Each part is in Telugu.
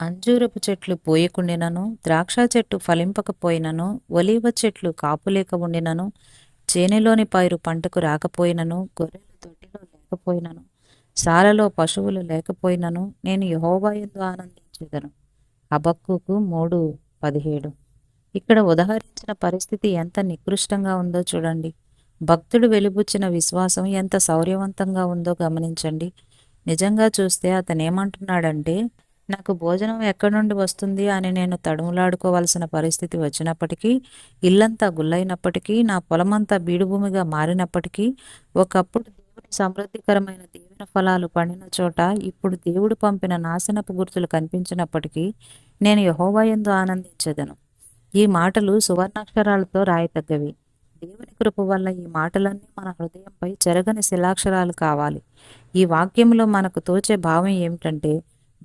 అంజూరపు చెట్లు పూయకుండినను ద్రాక్ష చెట్టు ఫలింపకపోయినను ఒలీవ చెట్లు కాపులేక ఉండినను చేనులోని పైరు పంటకు రాకపోయినను గొర్రెలు తొట్టిలో లేకపోయినను సాలలో పశువులు లేకపోయినను నేను యహోవాయందు ఆనందించేదను. అబక్కుకు మూడు పదిహేడు. ఇక్కడ ఉదహరించిన పరిస్థితి ఎంత నికృష్టంగా ఉందో చూడండి. భక్తుడు వెలుబుచ్చిన విశ్వాసం ఎంత శౌర్యవంతంగా ఉందో గమనించండి. నిజంగా చూస్తే అతను ఏమంటున్నాడంటే నాకు భోజనం ఎక్కడి నుండి వస్తుంది అని నేను తడుములాడుకోవాల్సిన పరిస్థితి వచ్చినప్పటికీ ఇల్లంతా గుల్లైనప్పటికీ నా పొలమంతా బీడుభూమిగా మారినప్పటికీ ఒకప్పుడు దేవుని సమృద్ధికరమైన దీవెన ఫలాలు పండిన చోట ఇప్పుడు దేవుడు పంపిన నాశనపు గుర్తులు కనిపించినప్పటికీ నేను యహోవాయందు ఆనందించదను. ఈ మాటలు సువర్ణాక్షరాలతో రాయతగ్గవి. దేవుని కృప వల్ల ఈ మాటలన్నీ మన హృదయంపై చెరగని శిలాక్షరాలు కావాలి. ఈ వాక్యంలో మనకు తోచే భావం ఏమిటంటే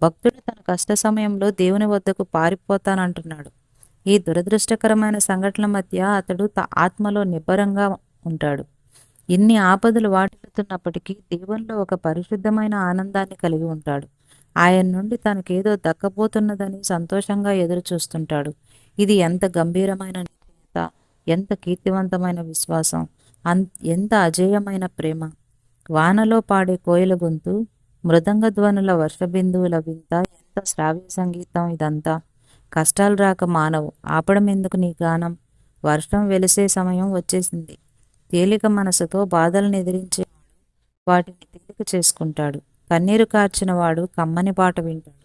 భక్తుడు తన కష్ట సమయంలో దేవుని వద్దకు పారిపోతానంటున్నాడు. ఈ దురదృష్టకరమైన సంఘటనల మధ్య అతడు త ఆత్మలో నిబ్బరంగా ఉంటాడు. ఇన్ని ఆపదలు వాటిల్లుతున్నప్పటికీ దేవునిలో ఒక పరిశుద్ధమైన ఆనందాన్ని కలిగి ఉంటాడు. ఆయన నుండి తనకేదో దక్కబోతున్నదని సంతోషంగా ఎదురు చూస్తుంటాడు ఇది ఎంత గంభీరమైన నిశ్చయత ఎంత కీర్తివంతమైన విశ్వాసం అంత ఎంత అజేయమైన ప్రేమ. వానలో పాడే కోయిల గొంతు మృదంగ ధ్వనుల వర్షబిందువుల వింత ఎంత శ్రావ్య సంగీతం ఇదంతా? కష్టాలు రాక మానవు ఆపడం ఎందుకు నీ గానం? వర్షం వెలిసే సమయం వచ్చేసింది. తేలిక మనసుతో బాధలను ఎదిరించేవాడు వాటిని తేలిక చేసుకుంటాడు. కన్నీరు కార్చిన వాడు కమ్మని పాట వింటాడు.